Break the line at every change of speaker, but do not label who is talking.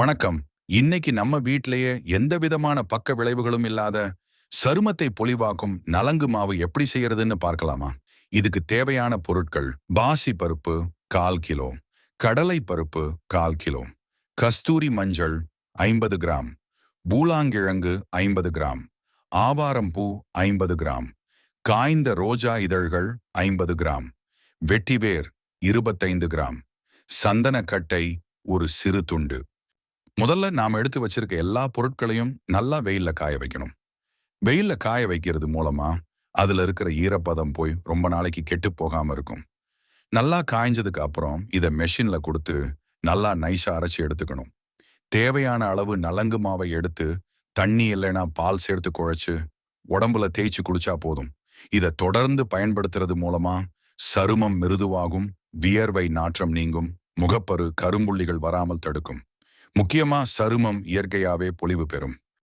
வணக்கம். இன்னைக்கு நம்ம வீட்டிலேயே எந்த விதமான பக்க விளைவுகளும் இல்லாத சருமத்தை பொலிவாக்கும் நலங்கு மாவு எப்படி செய்யறதுன்னு பார்க்கலாமா? இதுக்கு தேவையான பொருட்கள் பாசி பருப்பு கால் கிலோ கடலை பருப்பு கால் கிலோ கஸ்தூரி மஞ்சள் ஐம்பது கிராம் பூலாங்கிழங்கு ஐம்பது கிராம் ஆவாரம் பூ ஐம்பது கிராம் காய்ந்த ரோஜா இதழ்கள் ஐம்பது கிராம் வெட்டிவேர் இருபத்தைந்து கிராம் சந்தனக்கட்டை ஒரு சிறு துண்டு. முதல்ல நாம் எடுத்து வச்சிருக்க எல்லா பொருட்களையும் நல்லா வெயில்ல காய வைக்கணும். வெயில்ல காய வைக்கிறது மூலமா அதுல இருக்கிற ஈரப்பதம் போய் ரொம்ப நாளைக்கு கெட்டு போகாம இருக்கும். நல்லா காய்ஞ்சதுக்கு அப்புறம் இதை மெஷின்ல கொடுத்து நல்லா நைஸா அரைச்சி எடுத்துக்கணும். தேவையான அளவு நலங்கு மாவை எடுத்து தண்ணி இல்லைன்னா பால் சேர்த்து குழைச்சு உடம்புல தேய்ச்சி குளிச்சா போதும். இதை தொடர்ந்து பயன்படுத்துறது மூலமா சருமம் மிருதுவாகும் வியர்வை நாற்றம் நீங்கும் முகப்பரு கரும்புள்ளிகள் வராமல் தடுக்கும். முக்கியமா சருமம் இயற்கையாவே பொலிவு பெறும்.